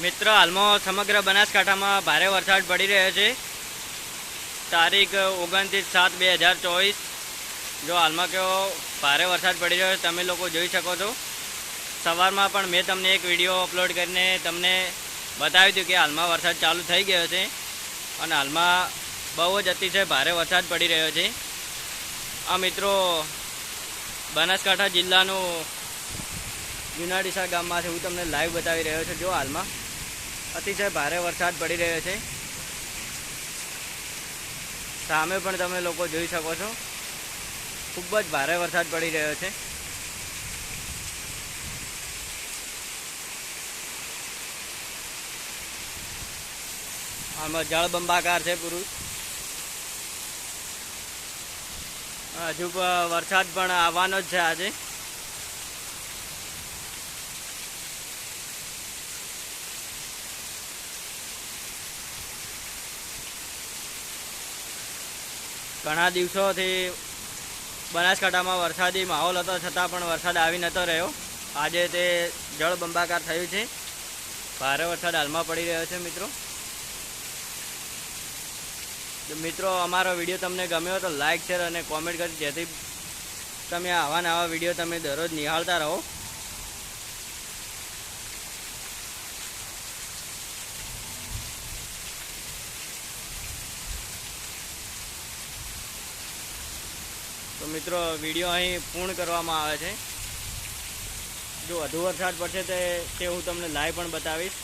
મિત્ર, હાલમાં સમગ્ર બનાસકાંઠામાં ભારે વરસાદ પડી રહ્યો છે. તારીખ ઓગણત્રીસ સાત બે હજાર ચોવીસ. જો હાલમાં કેવો ભારે વરસાદ પડી રહ્યો છે, તમે લોકો જોઈ શકો છો. સવારમાં પણ મેં તમને એક વીડિયો અપલોડ કરીને તમને બતાવ્યું હતું કે હાલમાં વરસાદ ચાલુ થઈ ગયો છે અને હાલમાં બહુ જ અતિશય ભારે વરસાદ પડી રહ્યો છે. આ મિત્રો, બનાસકાંઠા જિલ્લાનું જુનાડીસા ગામમાંથી હું તમને લાઈવ બતાવી રહ્યો છું. જો હાલમાં અતિશય ભારે વરસાદ પડી રહ્યો છે. સામે પણ તમે લોકો જોઈ શકો છો. ખૂબ જ ભારે વરસાદ પડી રહ્યો છે. આમાં જળબંબાકાર છે પૂરું. હજુ વરસાદ પણ આવવાનો જ છે આજે. ઘણા દિવસોથી બનાસકાંઠામાં વરસાદી માહોલ હતો, છતાં પણ વરસાદ આવી નતો રહ્યો. આજે તે જળબંબાકાર થયું છે. ભારે વરસાદ હાલમાં પડી રહ્યો છે, મિત્રો. મિત્રો, અમારો વીડિયો તમને ગમ્યો તો લાઇક શેર અને કોમેન્ટ કરી, જેથી તમે આવા નવા વીડિયો તમે દરરોજ નિહાળતા રહો. તો મિત્રો, વીડિયો અહીં પૂર્ણ કરવામાં આવે છે. જો વધુ વરસાદ પડશે તે હું તમને લાઈવ પણ બતાવીશ.